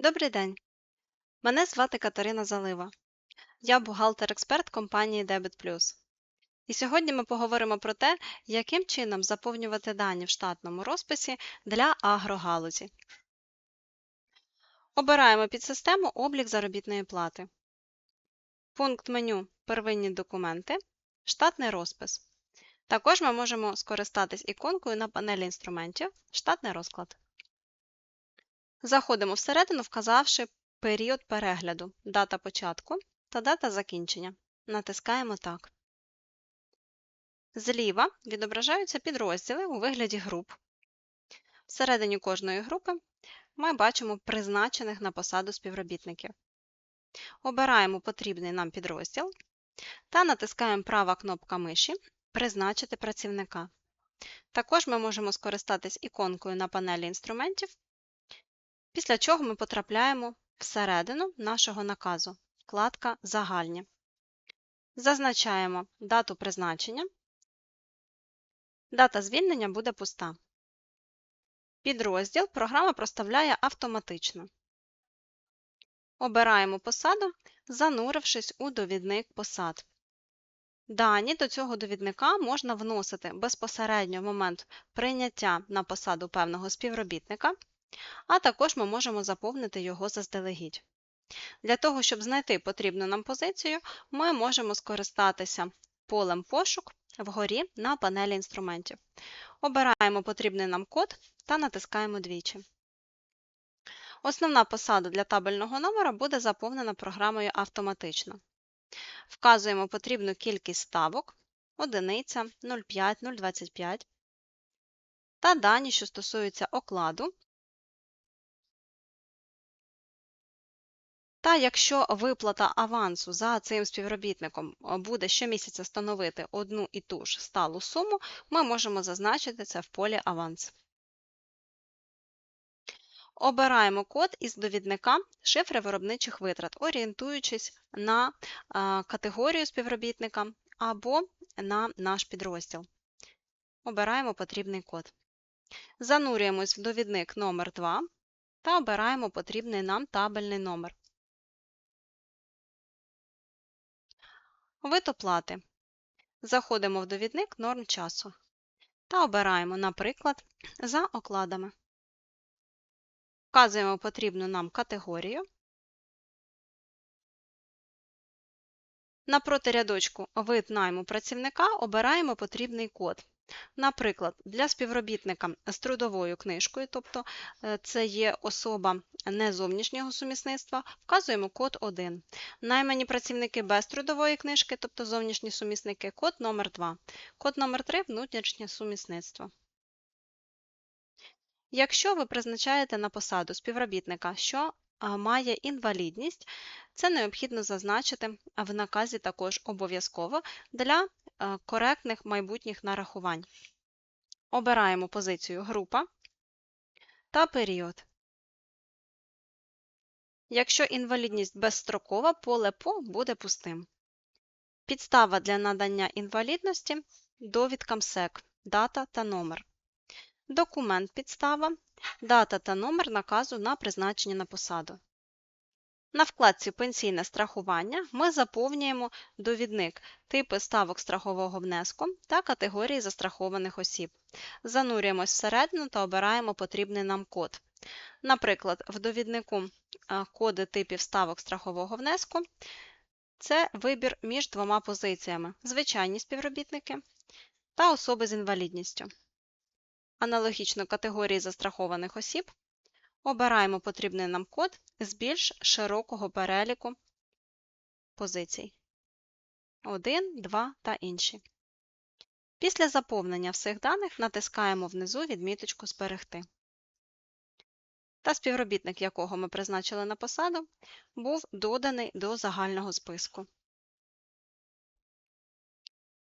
Добрий день! Мене звати Катерина Залива. Я бухгалтер-експерт компанії Debit. І сьогодні ми поговоримо про те, яким чином заповнювати дані в штатному розписі для агрогалузі. Обираємо підсистему Облік заробітної плати. Пункт меню Первинні документи, Штатний розпис. Також ми можемо скористатись іконкою на панелі інструментів Штатний розклад. Заходимо всередину, вказавши період перегляду, дата початку та дата закінчення. Натискаємо Так. Зліва відображаються підрозділи у вигляді груп. Всередині кожної групи ми бачимо призначених на посаду співробітників. Обираємо потрібний нам підрозділ та натискаємо права кнопка миші Призначити працівника. Також ми можемо скористатись іконкою на панелі інструментів Після чого ми потрапляємо всередину нашого наказу, вкладка Загальні. Зазначаємо дату призначення. Дата звільнення буде пуста. Підрозділ програма проставляє автоматично. Обираємо посаду, занурившись у довідник посад. Дані до цього довідника можна вносити безпосередньо в момент прийняття на посаду певного співробітника а також ми можемо заповнити його заздалегідь. Для того, щоб знайти потрібну нам позицію, ми можемо скористатися полем пошук вгорі на панелі інструментів. Обираємо потрібний нам код та натискаємо двічі. Основна посада для табельного номера буде заповнена програмою автоматично. Вказуємо потрібну кількість ставок 1, 0,5, 0,25 та дані, що стосуються окладу, Та якщо виплата авансу за цим співробітником буде щомісяця становити одну і ту ж сталу суму, ми можемо зазначити це в полі аванс. Обираємо код із довідника шифри виробничих витрат, орієнтуючись на категорію співробітника або на наш підрозділ. Обираємо потрібний код. Занурюємось в довідник номер 2 та обираємо потрібний нам табельний номер. Вид оплати. Заходимо в довідник норм часу та обираємо, наприклад, за окладами. Вказуємо потрібну нам категорію. Напроти рядочку Вид найму працівника обираємо потрібний код. Наприклад, для співробітника з трудовою книжкою, тобто е, це є особа не зовнішнього сумісництва, вказуємо код 1. Наймані працівники без трудової книжки, тобто зовнішні сумісники, код номер 2 Код номер 3 внутрішнє сумісництво. Якщо ви призначаєте на посаду співробітника, що має інвалідність, це необхідно зазначити в наказі також обов'язково для коректних майбутніх нарахувань. Обираємо позицію Група та період. Якщо інвалідність безстрокова, поле ПО буде пустим. Підстава для надання інвалідності довідка МСЕК, дата та номер. Документ підстава, дата та номер наказу на призначення на посаду. На вкладці Пенсійне страхування ми заповнюємо довідник типи ставок страхового внеску та категорії застрахованих осіб. Занурюємось всередину та обираємо потрібний нам код. Наприклад, в довіднику коди типів ставок страхового внеску це вибір між двома позиціями звичайні співробітники та особи з інвалідністю. Аналогічно категорії застрахованих осіб Обираємо потрібний нам код з більш широкого переліку позицій. 1, 2 та інші. Після заповнення всіх даних натискаємо внизу відміточку Зберегти. Та співробітник, якого ми призначили на посаду, був доданий до загального списку.